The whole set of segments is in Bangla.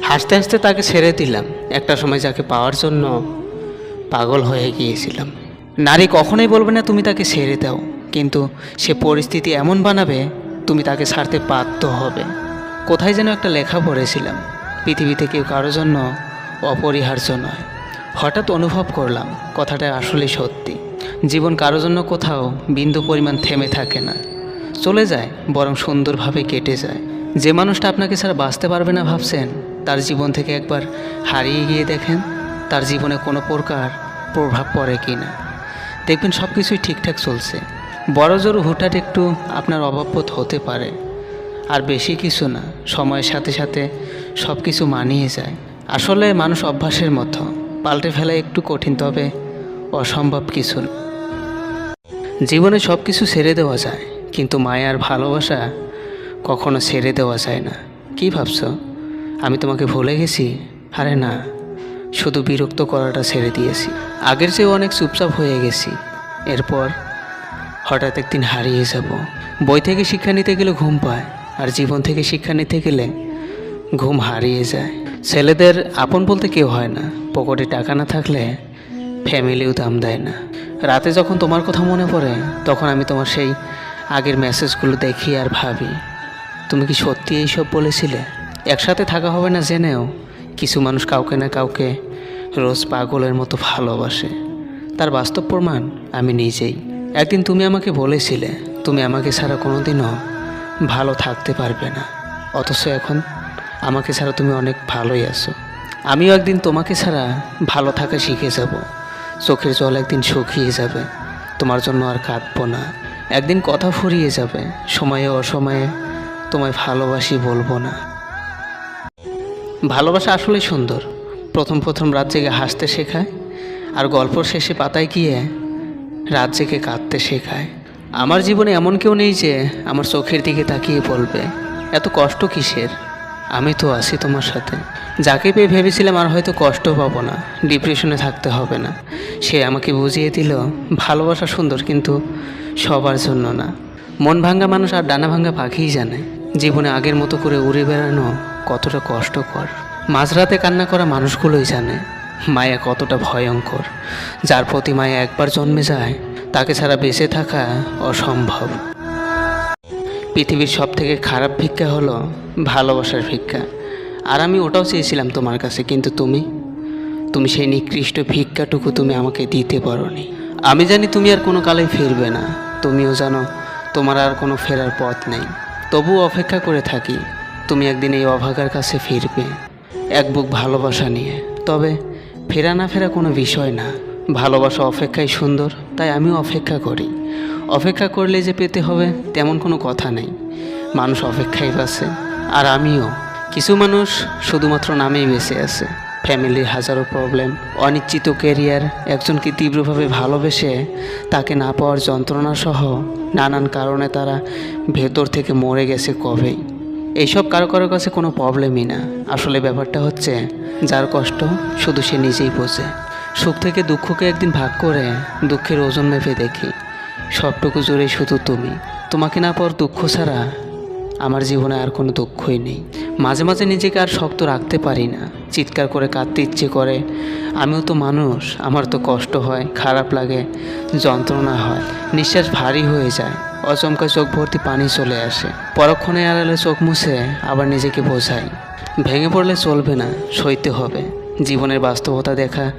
হাসতে হাসতে তাকে ছেড়ে দিলাম। একটা সময় যাকে পাওয়ার জন্য পাগল হয়ে গিয়েছিলাম। নারী কখনোই বলবে না তুমি তাকে ছেড়ে দাও, কিন্তু সে পরিস্থিতি এমন বানাবে, তুমি তাকে ছাড়তে বাধ্য হবে। কোথায় যেন একটা লেখা পড়েছিলাম, পৃথিবীতে কেউ কারও জন্য অপরিহার্য নয়। হঠাৎ অনুভব করলাম, কথাটা আসলেই সত্যি। জীবন কারও জন্য কোথাও বিন্দু পরিমাণ থেমে থাকে না। চলে যায়, বরং সুন্দরভাবে কেটে যায়। যে মানুষটা আপনাকে ছাড়া বাঁচতে পারবে না ভাবছেন তার জীবন থেকে একবার হারিয়ে গিয়ে দেখেন তার জীবনে কোনো প্রকার প্রভাব পড়ে কি না। দেখবেন সব কিছুই ঠিকঠাক চলছে। বড় জোর হুটহাট একটু আপনার অভাববোধ হতে পারে। আর বেশি কিছু না, সময়ের সাথে সাথে সব কিছু মানিয়ে যায়। আসলে মানুষ অভ্যাসের মতো, পাল্টে ফেলা একটু কঠিন, তবে অসম্ভব কিছু না। জীবনে সব কিছু ছেড়ে দেওয়া যায়, কিন্তু মায়ার ভালোবাসা কখনো ছেড়ে দেওয়া যায় না। কি ভাবছ? আমি তোমাকে ভুলে গেছি? আরে না, শুধু বিরক্ত করাটা ছেড়ে দিয়েছি। আগের চেয়েও অনেক চুপচাপ হয়ে গেছি। এরপর হঠাৎ একদিন হারিয়ে যাব। বই থেকে শিক্ষা নিতে গেলে ঘুম পায়, আর জীবন থেকে শিক্ষা নিতে গেলে ঘুম হারিয়ে যায়। ছেলেদের আপন বলতে কেউ হয় না। পকেটে টাকা না থাকলে ফ্যামিলিও দাম দেয় না। রাতে যখন তোমার কথা মনে পড়ে, তখন আমি তোমার সেই আগের মেসেজগুলো দেখি আর ভাবি, তুমি কি সত্যি এইসব বলেছিলে? একসাথে থাকা হবে না জেনেও কিছু মানুষ কাউকে না কাউকে রোজ পাগলের মতো ভালোবাসে। তার বাস্তব প্রমাণ আমি নিজেই। একদিন তুমি আমাকে বলেছিলে, তুমি আমাকে ছাড়া কোনোদিনও ভালো থাকতে পারবে না। অথচ এখন আমাকে ছাড়া তুমি অনেক ভালোই আছো। আমিও একদিন তোমাকে ছাড়া ভালো থাকা শিখে যাব। চোখের জল একদিন শুকিয়ে যাবে। তোমার জন্য আর কাঁদবো না। একদিন কথা ফুরিয়ে যাবে। সময়ে অসময়ে তোমায় ভালোবাসি বলব না। ভালোবাসা আসলে সুন্দর। প্রথম প্রথম রাত জেগে হাসতে শেখায়, আর গল্প শেষে পাতায় গিয়ে রাত জেগে কাঁদতে শেখায়। আমার জীবনে এমন কেউ নেই যে আমার চোখের দিকে তাকিয়ে বলবে, এত কষ্ট কিসের? আমি তো আছি তোমার সাথে। যাকে পেয়ে ভেবেছিলাম আর হয়তো কষ্ট পাবো না, ডিপ্রেশনে থাকতে হবে না। সে আমাকে বুঝিয়ে দিল, ভালোবাসা সুন্দর কিন্তু সবার জন্য না। মন ভাঙ্গা মানুষ আর ডানা ভাঙ্গা পাখিই জানে, জীবনে আগের মতো করে উড়ে বেড়ানো কতটা কষ্টকর। মাঝরাতে কান্না করা মানুষগুলোই জানে, মায়া কতটা ভয়ঙ্কর। যার প্রতি মায়া একবার জন্মে যায়, তাকে ছাড়া বেঁচে থাকা অসম্ভব। পৃথিবীর সব থেকে খারাপ ভিক্ষা হলো ভালোবাসার ভিক্ষা। আর আমি ওটাও চেয়েছিলাম তোমার কাছে, কিন্তু তুমি? তুমি সেই নিকৃষ্ট ভিক্ষাটুকু তুমি আমাকে দিতে পারোনি। আমি জানি তুমি আর কোনো কালেই ফিরবে না। তুমিও জানো, তোমার আর কোনো ফেরার পথ নেই। তবুও অপেক্ষা করে থাকি। তুমি একদিন এই অভাগার কাছে ফিরবে, এক বুক ভালোবাসা নিয়ে। তবে ফেরা না ফেরা কোনো বিষয় না। ভালোবাসা অপেক্ষাই সুন্দর, তাই আমিও অপেক্ষা করি। অপেক্ষা করলে যে পেতে হবে তেমন কোনো কথা নেই। মানুষ অপেক্ষায় বাসে আর আমিও। কিছু মানুষ শুধুমাত্র নামেই বেঁচে আছে। ফ্যামিলির হাজারো প্রবলেম, অনিশ্চিত কেরিয়ার একজনকে তীব্রভাবে ভালোবেসে তাকে না পাওয়ার যন্ত্রণা সহ নানান কারণে তারা ভেতর থেকে মরে গেছে কবেই। এইসব কারও কারও কাছে কোনো প্রবলেমই না। আসলে ব্যাপারটা হচ্ছে, যার কষ্ট শুধু সে নিজেই বোঝে। সুখ থেকে দুঃখকে একদিন ভাগ করে দুঃখের ওজন মেপে দেখি। সবটুকু জুড়ে শুধু তুমি। তোমাকে না পাওয়ার দুঃখ ছাড়া আমার জীবনে আর কোনো দুঃখই নেই। মাঝে মাঝে নিজেকে আর শক্ত রাখতে পারি না। চিৎকার করে কাঁদতে ইচ্ছে করে। আমিও তো মানুষ, আমার তো কষ্ট হয়, খারাপ লাগে, যন্ত্রণা হয়, নিঃশ্বাস ভারী হয়ে যায়। অচমকা চোখ ভর্তি পানি চলে আসে। পরক্ষণে আড়ালে চোখ মুছে আবার নিজেকে বোঝাই। ভেঙে পড়লে চলবে না, সইতে হবে। জীবনের বাস্তবতা দেখা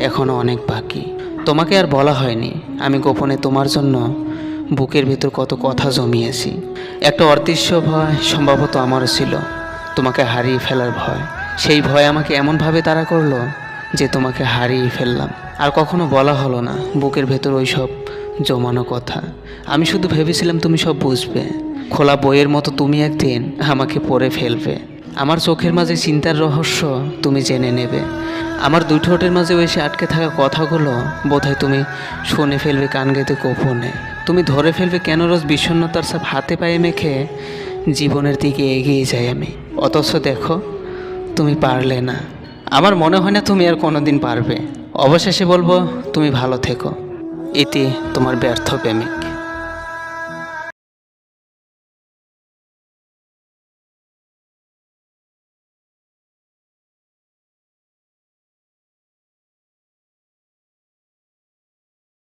এখনও অনেক বাকি। তোমাকে আর বলা হয়নি, আমি গোপনে তোমার জন্য বুকের ভিতর কত কথা জমিয়েছি। একটা অদৃশ্য ভয় সম্ভবত আমারও ছিল, তোমাকে হারিয়ে ফেলার ভয়। সেই ভয় আমাকে এমনভাবে তাড়া করল যে তোমাকে হারিয়ে ফেললাম। আর কখনো বলা হলো না, বুকের ভেতর ওই সব জমানো কথা। আমি শুধু ভেবেছিলাম তুমি সব বুঝবে। খোলা বইয়ের মতো তুমি একদিন আমাকে পড়ে ফেলবে। আমার চোখের মাঝে চিন্তার রহস্য তুমি জেনে নেবে। আমার দুই ঠোঁটের মাঝে এসে আটকে থাকা কথাগুলো বোধহয় তুমি শুনে ফেলবে কান গেতে গোপনে। তুমি ধরে ফেলবে কেন রোজ বিষণ্ণতার সব হাতে পায়ে মেখে জীবনের দিকে এগিয়ে যাই আমি। অথচ দেখো, তুমি পারলে না। আমার মনে হয় না তুমি আর কোনোদিন পারবে। অবশেষে বলব, তুমি ভালো থেকো। এতে তোমার ব্যর্থ প্রেমিক।